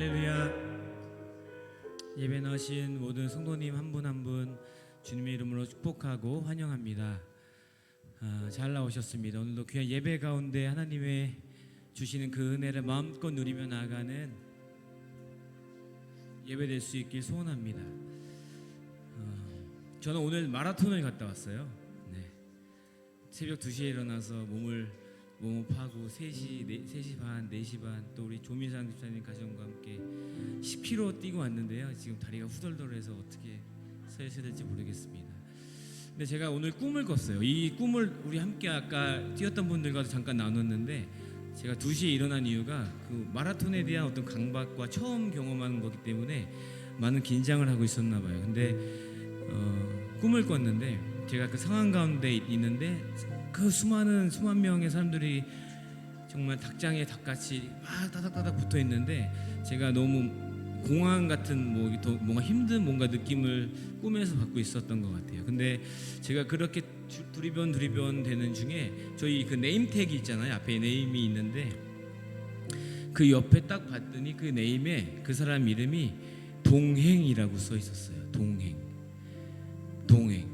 할렐루야. 예배 나신 모든 성도님 한 분 한 분 주님의 이름으로 축복하고 환영합니다. 아, 잘 나오셨습니다. 오늘도 귀한 예배 가운데 하나님의 주시는 그 은혜를 마음껏 누리며 나아가는 예배 될 수 있길 소원합니다. 어, 저는 오늘 마라톤을 갔다 왔어요. 네. 새벽 2시에 일어나서 몸을 파고 3시, 3시 반, 4시 반 또 우리 조미상 집사님 가정과 함께 10km 뛰고 왔는데요. 지금 다리가 후덜덜해서 어떻게 서 있어야 될지 모르겠습니다. 근데 제가 오늘 꿈을 꿨어요. 이 꿈을 우리 함께 아까 뛰었던 분들과도 잠깐 나눴는데 제가 2시에 일어난 이유가 그 마라톤에 대한 어떤 강박과 처음 경험하는 거기 때문에 많은 긴장을 하고 있었나 봐요. 근데 어, 꿈을 꿨는데 제가 그 상황 가운데 있는데 그 수많은 수만 명의 사람들이 정말 닭장에 닭같이 막 따닥따닥 붙어 있는데 제가 너무 공황 같은 뭐더 뭔가 힘든 뭔가 느낌을 꿈에서 받고 있었던 것 같아요. 근데 제가 그렇게 주- 두리번 두리번 되는 중에 저희 그 네임택이 있잖아요. 앞에 네임이 있는데 그 옆에 딱 봤더니 그 네임에 그 사람 이름이 동행이라고 써 있었어요. 동행. 동행.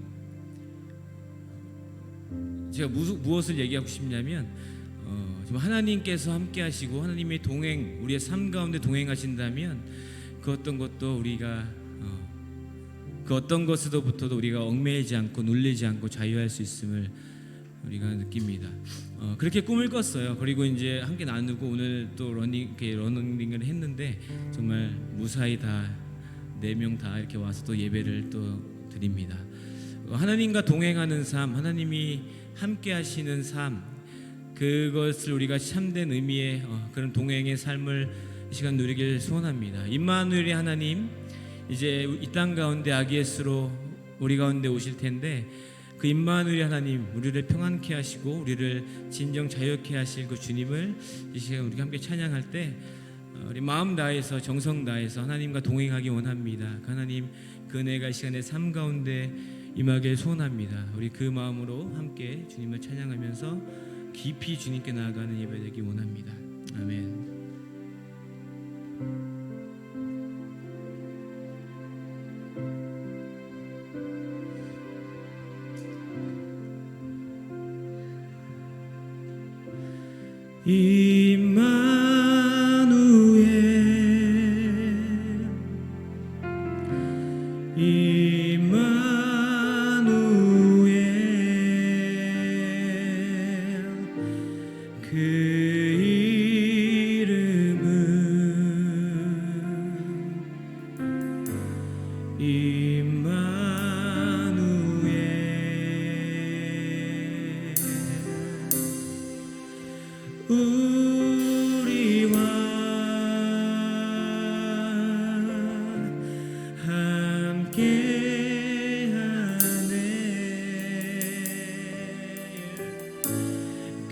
제가 무, 무엇을 얘기하고 싶냐면 어, 하나님께서 함께 하시고 하나님의 동행 우리의 삶 가운데 동행하신다면 그 어떤 것도 우리가 어, 그 어떤 것으로부터도 우리가 얽매이지 않고 눌리지 않고 자유할 수 있음을 우리가 느낍니다. 어, 그렇게 꿈을 꿨어요. 그리고 이제 함께 나누고 오늘 또 러닝 러닝을 했는데 정말 무사히 다 네 명 다 이렇게 와서 또 예배를 또 드립니다. 어, 하나님과 동행하는 삶, 하나님이 함께 하시는 삶, 그것을 우리가 참된 의미의 어, 그런 동행의 삶을 이 시간 누리길 소원합니다. 임마누엘의 하나님, 이제 이 땅 가운데 아기예수로 우리 가운데 오실 텐데 그 임마누엘 하나님, 우리를 평안케 하시고 우리를 진정 자유케 하실 그 주님을 이 시간 우리가 함께 찬양할 때 어, 우리 마음 다해서 정성 다해서 하나님과 동행하기 원합니다. 그 하나님 그 은혜가 이 시간에 삶 가운데 임하길 소원합니다. 우리 그 마음으로 함께 주님을 찬양하면서 깊이 주님께 나아가는 예배 되기 원합니다. 아멘. 임마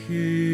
함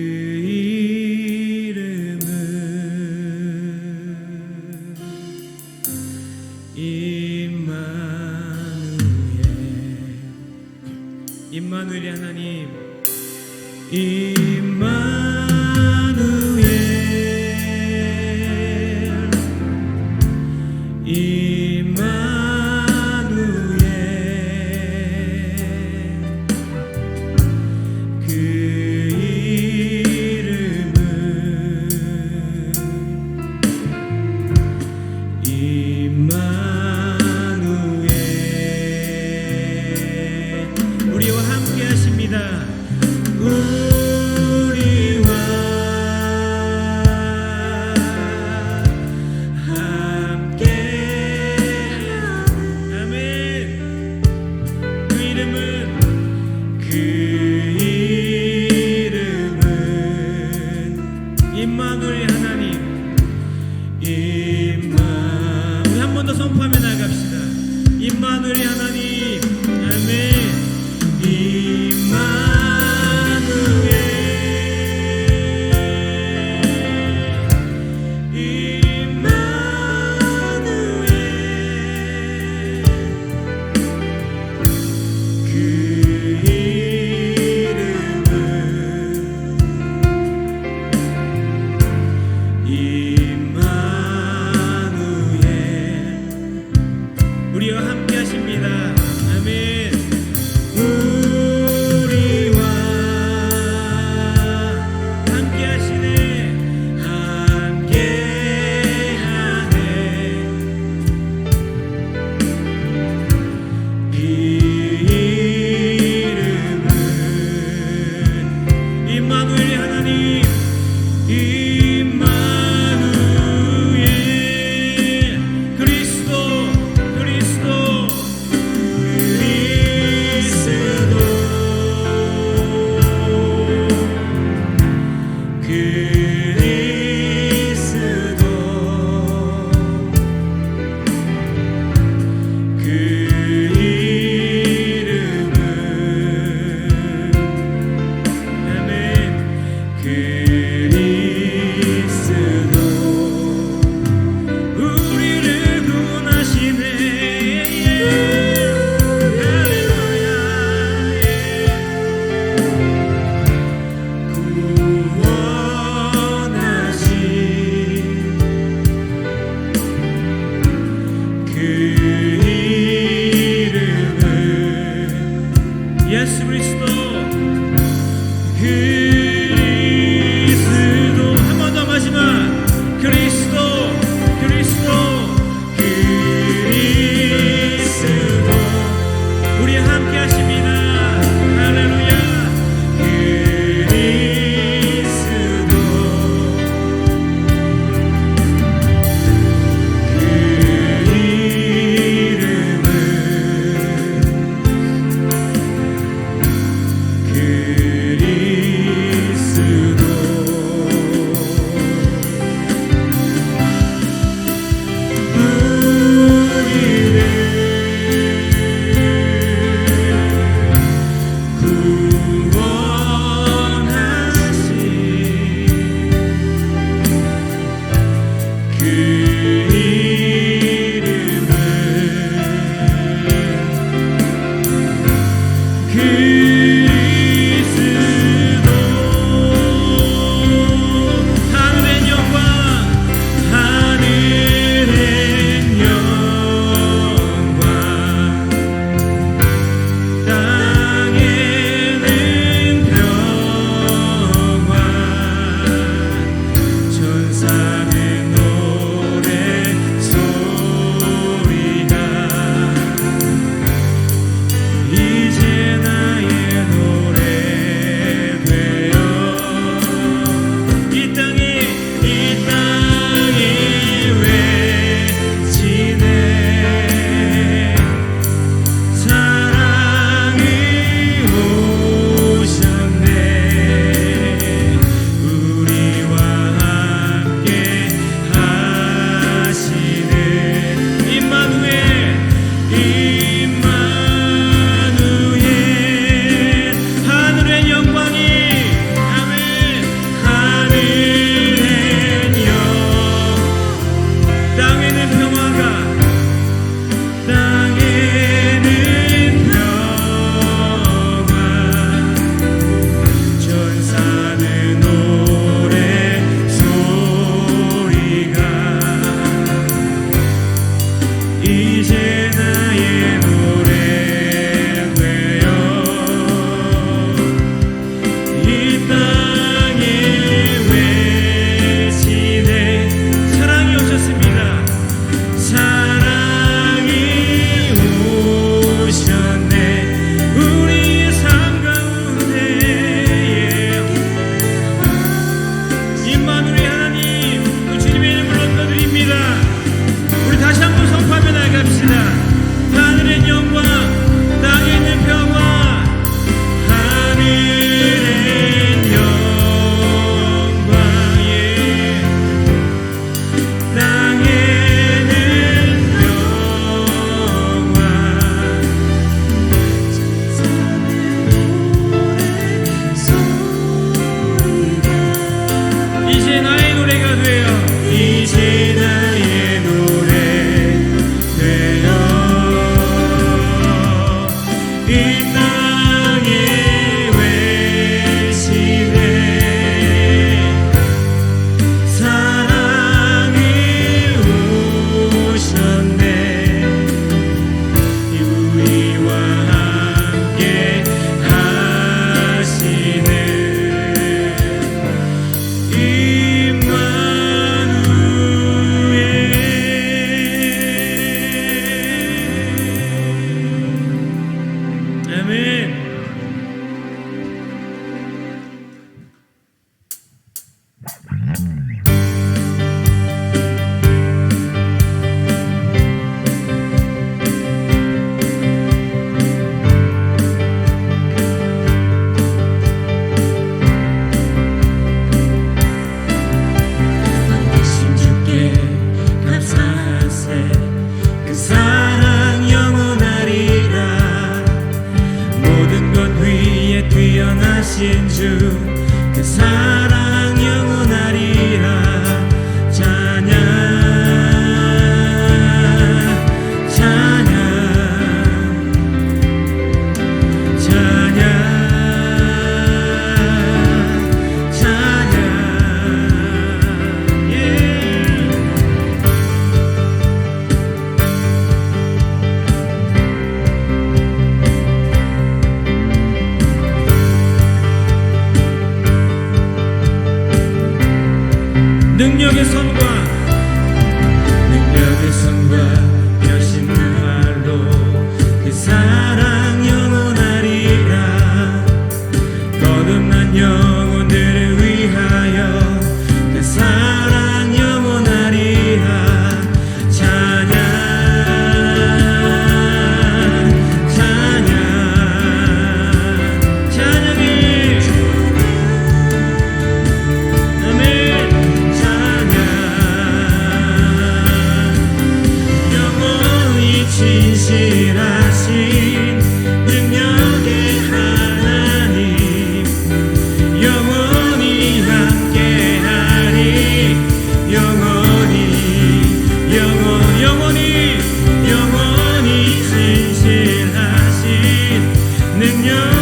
you.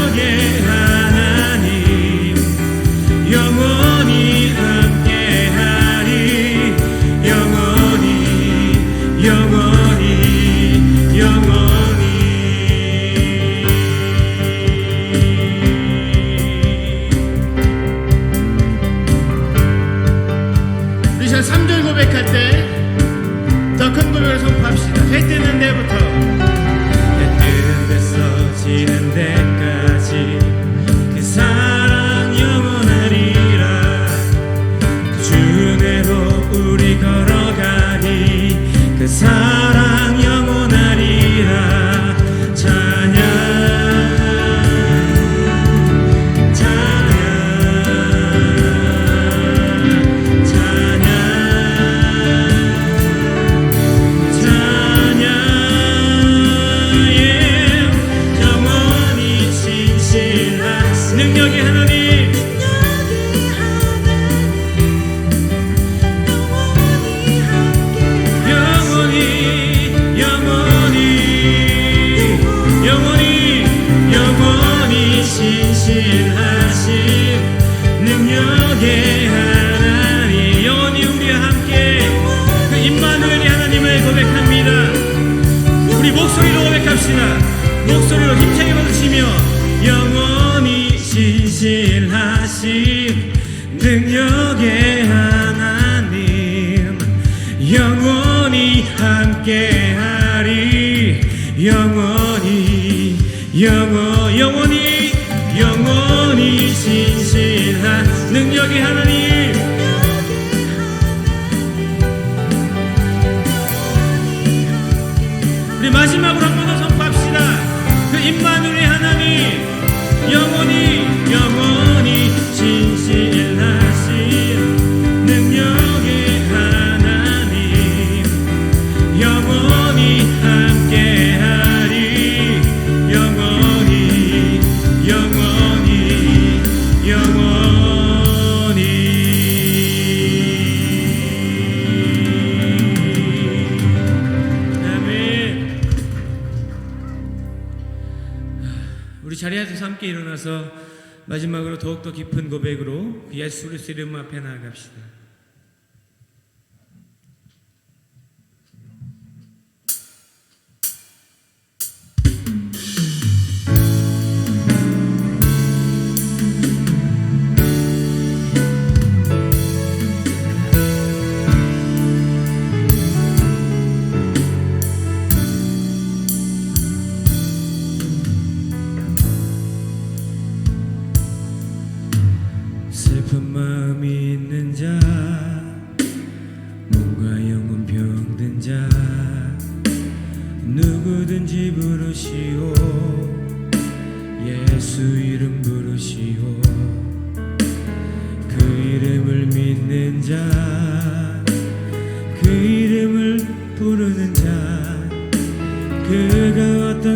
고백합니다. 우리 목소리로 고백합시다. 목소리로 힘차게 받으시며 영원히 신실하신 능력 그래서 마지막으로 더욱더 깊은 고백으로 그 예수 그리스도 이름 앞에 나아갑시다.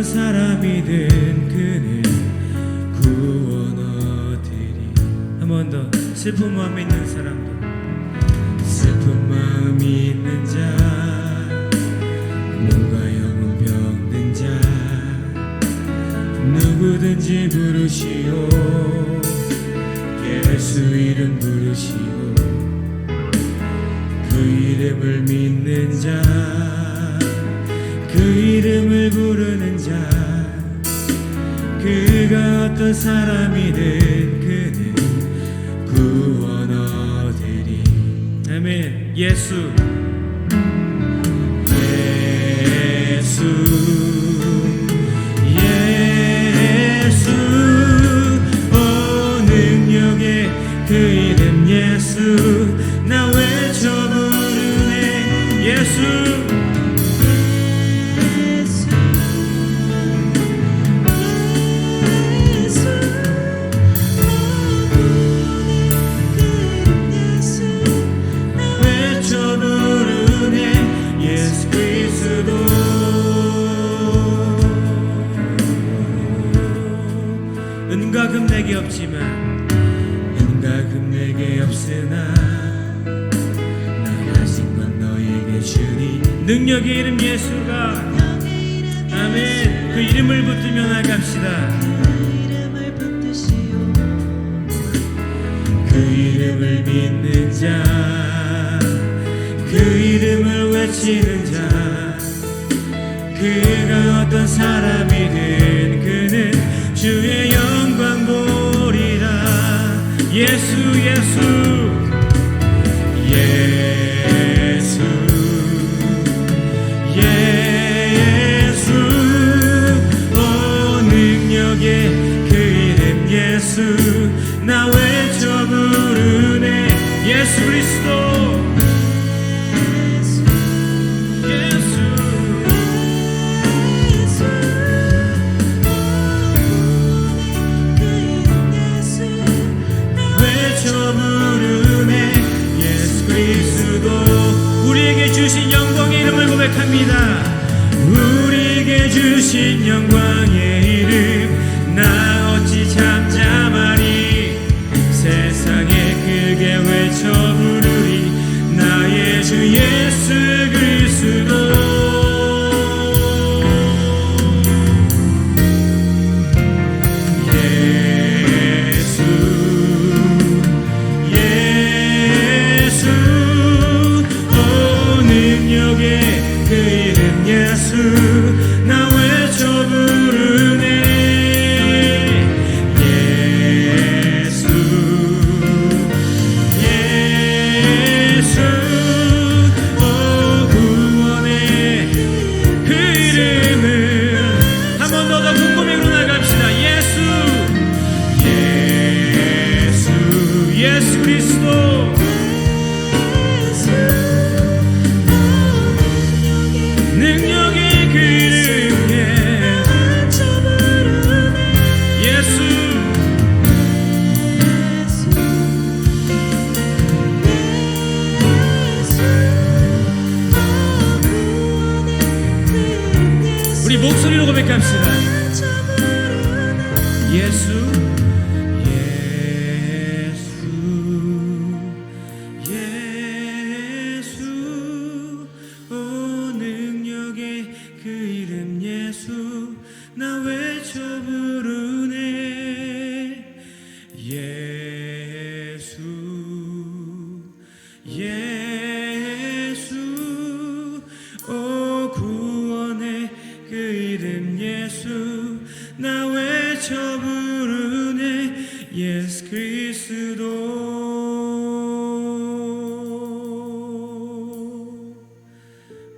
사람이든 그는 구원 얻으리. 한 번 더. 슬픈 마음 있는 사람들 슬픈 마음 있는 자. 뭔가 영혼 병든 자. 누구든지 부르시오. 예수 이름 부르시오. 그 이름을 믿는 자. 그 이름을 부르는 자 그가 어떤 사람이든 그는 구원 얻으리. 아멘. 예수 능력의 이름 예수가. 아멘. 그 이름을 붙들며 나갑시다. 그 이름을 믿는 자, 그 이름을 외치는 자, 그가 어떤 사람이든 그는 주의 영광 보리라. 예수, 예수, 나 외쳐 부르네 예수 그리스도. 우리에게 주신 영광의 이름을 고백합니다. 우리에게 주신 영광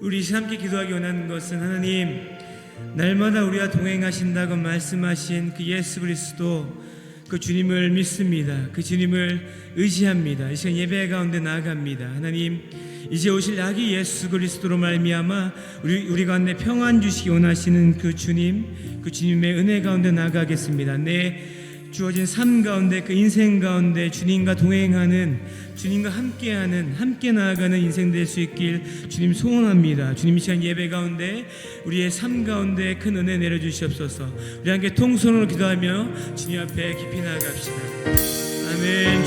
우리 함께 기도하기 원하는 것은 하나님 날마다 우리와 동행하신다고 말씀하신 그 예수 그리스도 그 주님을 믿습니다. 그 주님을 의지합니다. 이 시간 예배 가운데 나아갑니다. 하나님 이제 오실 아기 예수 그리스도로 말미암아 우리 우리 가운데 평안 주시기 원하시는 그 주님, 그 주님의 은혜 가운데 나가겠습니다. 내 주어진 삶 가운데 그 인생 가운데 주님과 동행하는 주님과 함께하는 함께 나아가는 인생 될 수 있길 주님 소원합니다. 주님 이 시간 예배 가운데 우리의 삶 가운데 큰 은혜 내려 주시옵소서. 우리 함께 통성으로 기도하며 주님 앞에 깊이 나아갑시다. 아멘.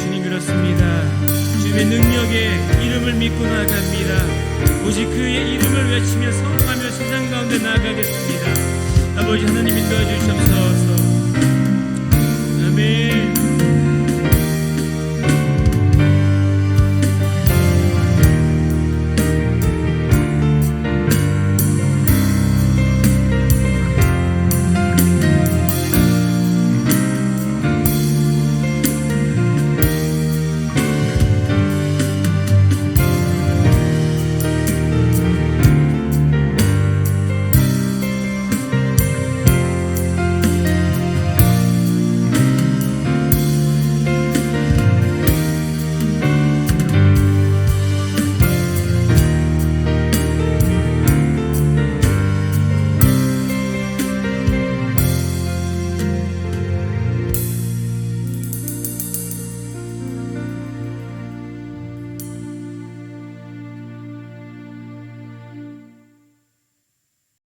능력에 이름을 믿고 나아갑니다. 오직 그의 이름을 외치며 성하며 세상 가운데 나아가겠습니다. 아버지 하나님 인도해 주시옵소서.